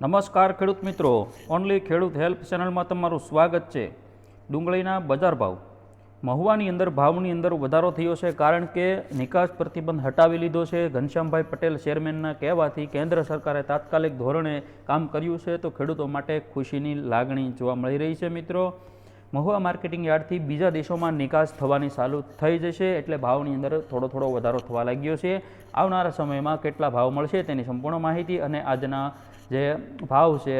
નમસ્કાર ખેડૂત મિત્રો. ઓનલી ખેડૂત હેલ્પ ચેનલમાં તમારું સ્વાગત છે. ડુંગળીના બજાર ભાવ. મહુવાની અંદર ભાવની અંદર વધારો થયો છે કારણ કે નિકાસ પ્રતિબંધ હટાવી લીધો છે. ઘનશ્યામભાઈ પટેલ ચેરમેનના કહેવાથી કેન્દ્ર સરકારે તાત્કાલિક ધોરણે કામ કર્યું છે તો ખેડૂતો માટે ખુશીની લાગણી જોવા મળી રહી છે મિત્રો. મહુવા માર્કેટિંગ યાર્ડથી બીજા દેશોમાં નિકાસ થવાની ચાલુ થઈ જશે એટલે ભાવની અંદર થોડો થોડો વધારો થવા લાગ્યો છે. આવનારા સમયમાં કેટલા ભાવ મળશે તેની સંપૂર્ણ માહિતી અને આજના જે ભાવ છે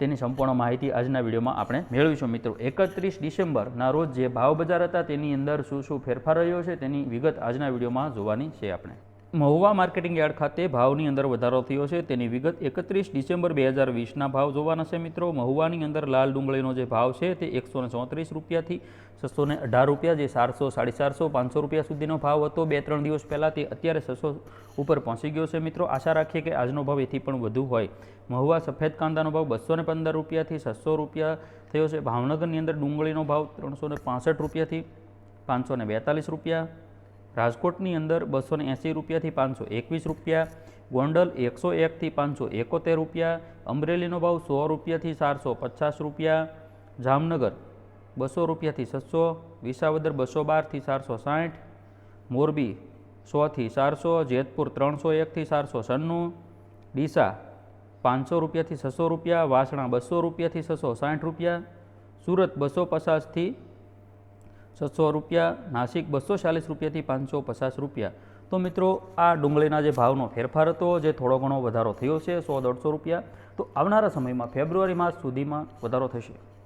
તેની સંપૂર્ણ માહિતી આજના વિડીયોમાં આપણે મેળવીશું. મિત્રો, એકત્રીસ ડિસેમ્બરના રોજ જે ભાવ બજાર હતા તેની અંદર શું શું ફેરફાર રહ્યો છે તેની વિગત આજના વિડીયોમાં જોવાની છે આપણે. મહુવા માર્કેટિંગ યાર્ડ ખાતે ભાવની અંદર વધારો થયો છે. તેની વિગત એકત્રીસ ડિસેમ્બર બે હજાર વીસના ભાવ જોવાના છે મિત્રો. મહુવાની અંદર લાલ ડુંગળીનો જે ભાવ છે તે એકસો ને ચોત્રીસ રૂપિયાથી છસો ને અઢાર રૂપિયા, જે ચારસો સાડી ચારસો પાંચસો રૂપિયા સુધીનો ભાવ હતો. બે ત્રણ દિવસ પહેલાં તે અત્યારે છસો ઉપર પહોંચી ગયો છે મિત્રો. આશા રાખીએ કે આજનો ભાવ એથી પણ વધુ હોય. મહુવા સફેદ કાંદાનો ભાવ બસો ને પંદર રૂપિયાથી છસો રૂપિયા થયો છે. ભાવનગરની અંદર ડુંગળીનો ભાવ ત્રણસો ને પાસઠ રૂપિયાથી પાંચસો ને બેતાલીસ રૂપિયા રાજકોટની અંદર બસો ને એંસી રૂપિયાથી પાંચસો એકવીસ રૂપિયા, ગોંડલ એકસો એકથી પાંચસો એકોતેર રૂપિયા, અમરેલીનો ભાવ સો રૂપિયાથી ચારસો પચાસ રૂપિયા, જામનગર બસો રૂપિયાથી છસો, વિસાવદર બસો બારથી ચારસો સાઠ, મોરબી સોથી ચારસો, જેતપુર ત્રણસો એકથી ચારસો છન્નું, ડીસા પાંચસો રૂપિયાથી છસો રૂપિયા, વાસણા બસો રૂપિયાથી છસો સાઠ રૂપિયા, સુરત બસો પચાસથી છસો રૂપિયા, નાસિક બસો ચાલીસ રૂપિયાથી પાંચસો પચાસ રૂપિયા. તો મિત્રો, આ ડુંગળીના જે ભાવનો ફેરફાર હતો, જે થોડો ઘણો વધારો થયો છે, સો દોઢસો રૂપિયા. તો આવનારા સમયમાં ફેબ્રુઆરી માસ સુધીમાં વધારો થશે.